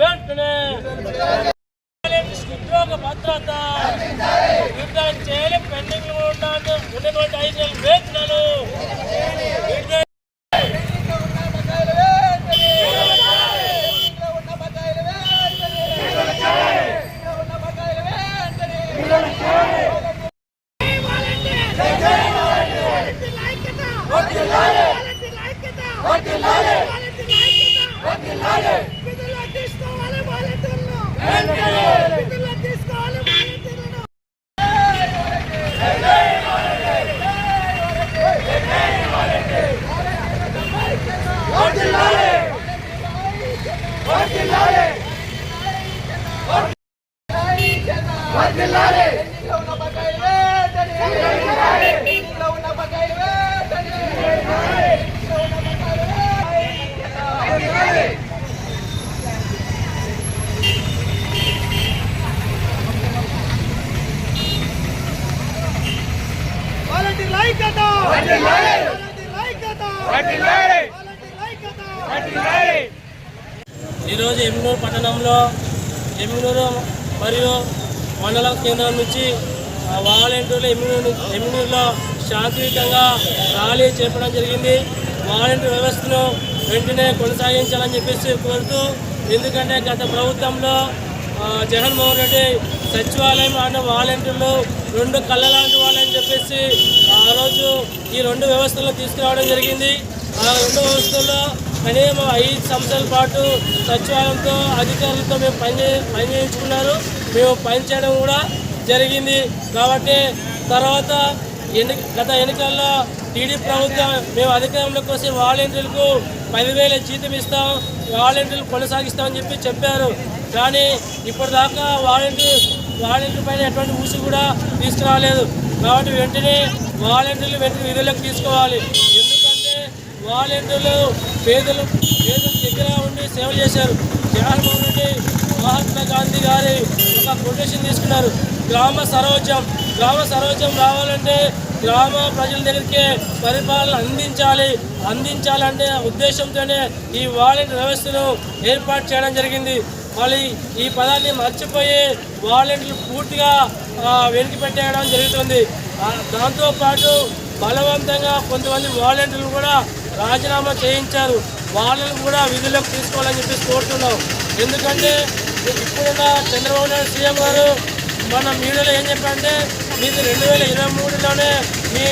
వెంటనే. ఉద్యోగ భద్రత. ఈరోజు ఎమ్మినూరు పట్టణంలో ఎమ్మినూరు మరియు మండల కేంద్రం నుంచి ఆ, వాలంటీర్లు ఎమ్మినూరు ఎమ్మినూరులో శాంతియుతంగా ర్యాలీ చేపడం జరిగింది. వాలంటీర్ వ్యవస్థను వెంటనే కొనసాగించాలని చెప్పేసి కోరుతూ ఎందుకంటే గత ప్రభుత్వంలో జగన్మోహన్ రెడ్డి సచివాలయం అన్న వాలంటీర్లు రెండు కళ్ళ లాంటి వాళ్ళని చెప్పేసి ఆ రోజు ఈ రెండు వ్యవస్థలను తీసుకురావడం జరిగింది. ఆ రెండు వ్యవస్థల్లో కనీసం ఐదు సంవత్సరాల పాటు సచివాలయంతో అధికారులతో మేము పని పని చేయించుకున్నారు. మేము పని చేయడం కూడా జరిగింది. కాబట్టి తర్వాత ఎన్ని గత ఎన్నికల్లో టీడీపీ ప్రభుత్వం మేము అధికారంలోకి వస్తే వాలంటీర్లకు పదివేల జీతం ఇస్తాం వాలంటీర్లు కొనసాగిస్తామని చెప్పి చెప్పారు. కానీ ఇప్పటిదాకా వాలంటీర్ వాలంటీర్ పైన ఎటువంటి ఊసి కూడా తీసుకురాలేదు. కాబట్టి వెంటనే వాలంటీర్లు వెంటనే విధులకు తీసుకోవాలి. ఎందుకు వాలంటీర్లు పేదలు పేదల దగ్గర ఉండి సేవ చేశారు. జగన్మోహన్ రెడ్డి మహాత్మా గాంధీ గారి ఒక కొటేషన్ తీసుకున్నారు. గ్రామ సరోజం గ్రామ సరోజం రావాలంటే గ్రామ ప్రజల దగ్గరికి పరిపాలన అందించాలి. అందించాలంటే ఉద్దేశంతోనే ఈ వాలంటీర్ వ్యవస్థను ఏర్పాటు చేయడం జరిగింది. మళ్ళీ ఈ పదాన్ని మర్చిపోయి వాలంటీర్లు పూర్తిగా వెనక్కి పెట్టేయడం జరుగుతుంది. దాంతోపాటు బలవంతంగా కొంతమంది వాలంటీర్లు కూడా రాజీనామా చేయించారు. వాళ్ళని కూడా విధులకు తీసుకోవాలని చెప్పేసి కోరుతున్నాం. ఎందుకంటే ఇప్పుడున్న చంద్రబాబు నాయుడు సీఎం గారు మన మీడియాలో ఏం చెప్పారంటే మీది రెండు వేల ఇరవై మూడులోనే మీ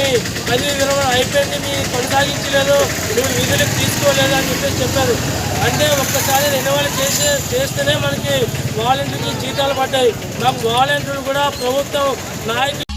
పదవి విరమణ అయిపోయింది మీ కొనసాగించలేదు మీరు విధులకు తీసుకోలేదు అని చెప్పేసి చెప్పారు. అంటే ఒక్కసారి రెన్యువల్ చేసే చేస్తేనే మనకి వాలంటీర్కి జీతాలు పడ్డాయి. మాకు వాలంటీర్లు కూడా ప్రభుత్వం నాయకులు